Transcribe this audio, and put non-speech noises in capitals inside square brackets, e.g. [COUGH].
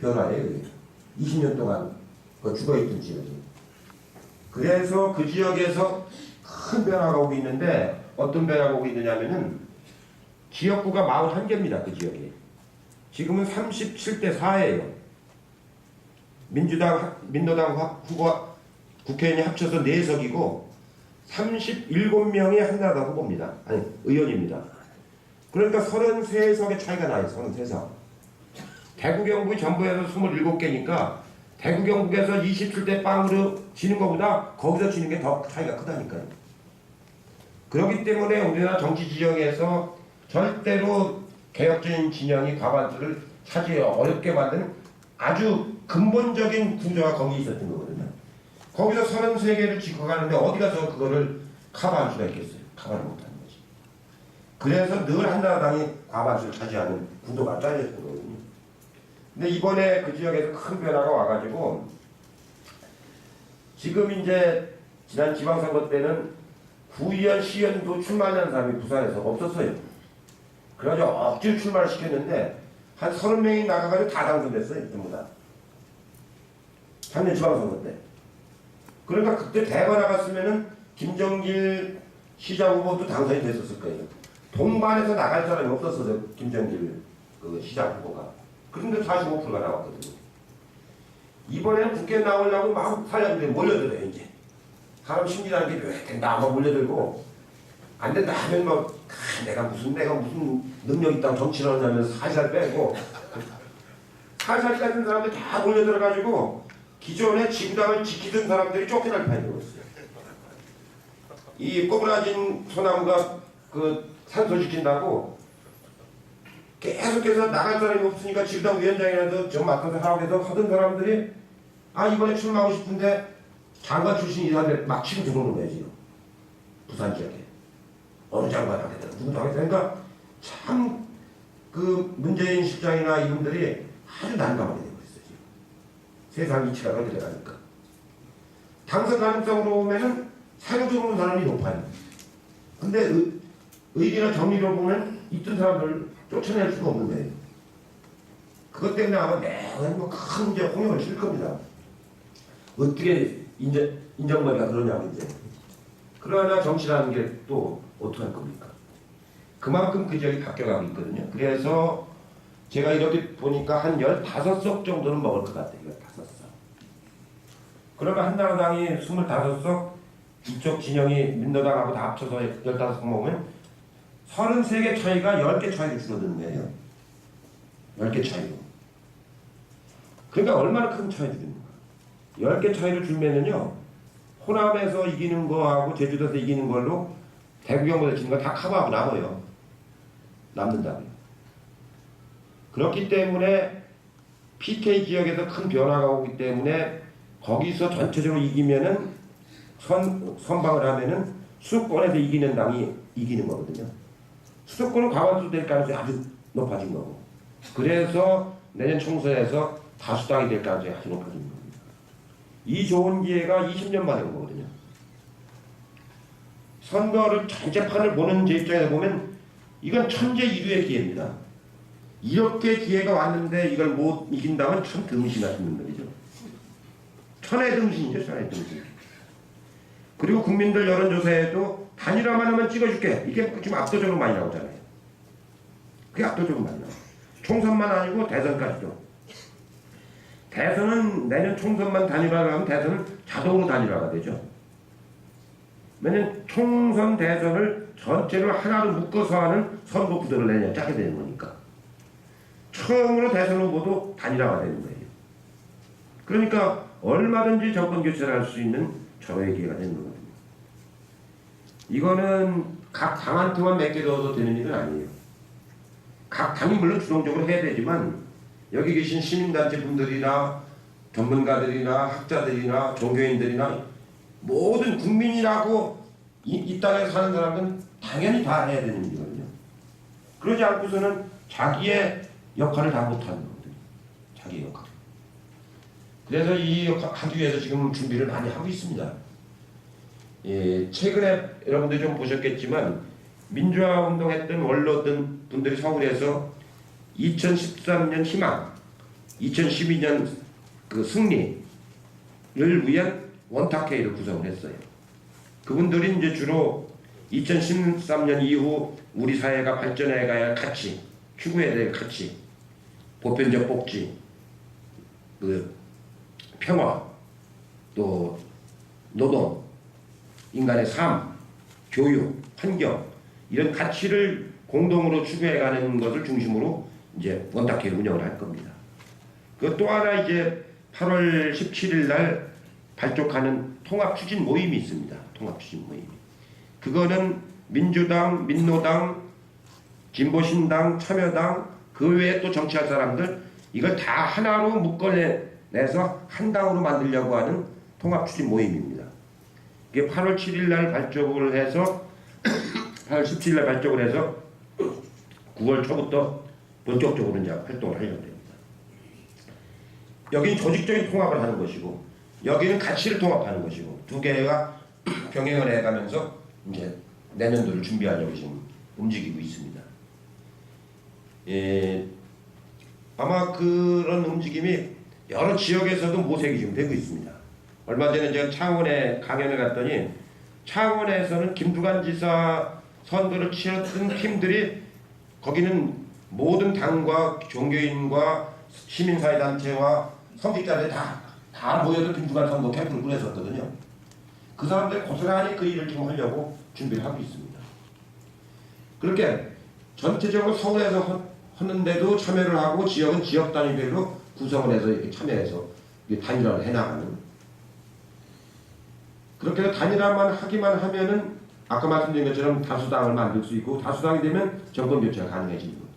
변화예요. 이게. 20년 동안 그 죽어있던 지역이. 그래서 그 지역에서 큰 변화가 오고 있는데 어떤 변화가 오고 있느냐면은 지역구가 41개입니다. 그 지역에. 지금은 37대 4예요. 민주당, 민노당 화- 후보 국회의원이 합쳐서 4석이고 37명이 한나라당 후보입니다. 아니, 의원입니다. 그러니까 33석의 차이가 나요. 33석. 대구 경북이 전부에서 27개니까 대구 경북에서 27대 빵으로 지는 것보다 거기서 지는 게 더 차이가 크다니까요. 그렇기 때문에 우리나라 정치 지형에서 절대로 개혁적인 진영이 과반수를 차지해 어렵게 만드는 아주 근본적인 구조가 거기 있었던 거거든요. 거기서 33개를 지고 가는데 어디 가서 그거를 커버할 수가 있겠어요. 커버를 못하는 거지. 그래서 늘 한나라당이 과반수를 차지하는 구도가 짜여졌던 거거든요. 근데 이번에 그 지역에서 큰 변화가 와가지고 지금 이제 지난 지방선거 때는 구의원, 시의원도 출마하는 사람이 부산에서 없었어요. 그래가지고 억지로 출마를 시켰는데 한 서른 명이 나가가지고 다 당선됐어요. 전부 다. 작년 지방선거 때. 그러니까 그때 대거 나갔으면은 김정길 시장 후보도 당선이 됐었을 거예요. 동반해서 나갈 사람이 없었어요. 김정길 그 시장 후보가. 그런데 45%가 나왔거든요. 이번에는 국회에 나오려고 막 살려는데 몰려들어요, 이제. 사람 심리라는 게 왜 된다, 막 몰려들고, 안 된다 하면 막, 아, 내가 무슨, 내가 무슨 능력 있다고 정치를 하냐면서 살살 빼고, 살살 같은 사람들 다 몰려들어가지고, 기존에 지구당을 지키던 사람들이 쫓겨날 판이 되었어요. 이 꼬부라진 소나무가 그 산소시킨다고 계속해서 나갈 사람이 없으니까 지구당 위원장이라도 좀 맡아서 하라고 해서 하던 사람들이 아 이번에 출마하고 싶은데 장관 출신 이사들 막 치고 들어오는 거예요 부산 지역에. 어느 장관 하겠다 누구도 하겠다 그러니까 참 그 문재인 실장이나 이분들이 아주 난감하게 되고 있어요 지금. 세상 이치가 돼가니까. 당선 가능성으로 보면은 들어오는 사람이 높아요. 근데 의, 의리나 정의로 보면 있던 사람들을 쫓아낼 수가 없는 거예요. 그것 때문에 아마 매번 뭐큰 이제 홍역을 칠 겁니다. 어떻게 인정, 인정머리가 그러냐고 이제. 그러나 정치라는 게 또 어떻게 할 겁니까? 그만큼 그 지역이 바뀌어가고 있거든요. 그래서 제가 이렇게 보니까 한 15석 정도는 먹을 것 같아요. 15석. 그러면 한나라당이 25석, 이쪽 진영이 민노당하고 다 합쳐서 15석 먹으면 33개 차이가 10개 차이로 줄어드는 거예요. 10개 차이로. 그러니까 얼마나 큰 차이 줄입니까? 10개 차이를 줄면은요, 호남에서 이기는 거하고 제주도에서 이기는 걸로 대구 경북에서 지는 거 다 커버하고 남아요. 남는다고요. 그렇기 때문에 PK 지역에서 큰 변화가 오기 때문에 거기서 전체적으로 이기면은 선, 선방을 하면은 수도권에서 이기는 당이 이기는 거거든요. 수도권은 과반수 될 가능성이 아주 높아진 거고. 그래서 내년 총선에서 다수당이 될 가능성이 아주 높아진 겁니다. 이 좋은 기회가 20년 만에 온 거거든요. 선거를 전체판을 보는 제 입장에서 보면 이건 천재 이루의 기회입니다. 이렇게 기회가 왔는데 이걸 못 이긴다면 참 등신 같은 놈들이죠. 천의 등신이죠, 천의 등신. 그리고 국민들 여론조사에도 단일화만 하면 찍어줄게. 이게 지금 압도적으로 많이 나오잖아요. 그게 압도적으로 많이 나와요. 총선만 아니고 대선까지도. 대선은 내년 총선만 단일화를 하면 대선은 자동으로 단일화가 되죠. 왜냐면 총선 대선을 전체를 하나로 묶어서 하는 선거 구도를 내년 짜게 되는 거니까. 처음으로 대선 후보도 단일화가 되는 거예요. 그러니까 얼마든지 정권 교체를 할 수 있는 저의 기회가 되는 거거든요. 이거는 각 당한테만 맡겨둬도 되는 일은 아니에요. 각 당이 물론 주동적으로 해야 되지만 여기 계신 시민단체 분들이나 전문가들이나 학자들이나 종교인들이나 모든 국민이라고 이, 이 땅에 사는 사람은 당연히 다 해야 되는 일이거든요. 그러지 않고서는 자기의 역할을 다 못하는 거거든요. 자기 역할. 그래서 이 역할 하기 위해서 지금 준비를 많이 하고 있습니다. 예, 최근에 여러분들 좀 보셨겠지만 민주화 운동했던 원로든 분들이 서울에서 2013년 희망 2012년 그 승리를 위한 원탁회의를 구성을 했어요. 그분들이 이제 주로 2013년 이후 우리 사회가 발전해 가야 할 가치, 추구해야 될 가치, 보편적 복지, 그 평화, 또 노동, 인간의 삶, 교육, 환경 이런 가치를 공동으로 추구해가는 것을 중심으로 이제 원탁회 운영을 할 겁니다. 그 또 하나 이제 8월 17일 날 발족하는 통합 추진 모임이 있습니다. 통합 추진 모임이. 그거는 민주당, 민노당, 진보신당, 참여당 그 외에 또 정치할 사람들 이걸 다 하나로 묶어내서 한 당으로 만들려고 하는 통합 추진 모임입니다. 이게 8월 7일 날 발족을 해서 8월 17일 날 발족을 해서 9월 초부터 본격적으로 이제 활동을 하려고 합니다. 여기는 조직적인 통합을 하는 것이고 여기는 가치를 통합하는 것이고 두 개가 [CLEARS THROAT] 병행을 해가면서 이제 내년도를 준비하려고 지금 움직이고 있습니다. 예, 아마 그런 움직임이 여러 지역에서도 모색이 지금 되고 있습니다. 얼마 전에 제가 창원에 강연을 갔더니 창원에서는 김두관 지사 선거를 치렀던 팀들이 거기는 모든 당과 종교인과 시민사회단체와 성직자들이 다, 다 모여서 김두관 선거 캠프를 꾸렸었거든요. 그 사람들이 고스란히 그 일을 지금 하려고 준비를 하고 있습니다. 그렇게 전체적으로 서울에서 하- 하는데도 참여를 하고 지역은 지역 단위별로 구성을 해서 이렇게 참여해서 단일화를 해나가는 그렇게 해서 단일화만 하기만 하면은 아까 말씀드린 것처럼 다수당을 만들 수 있고 다수당이 되면 정권 교체가 가능해지는 겁니다.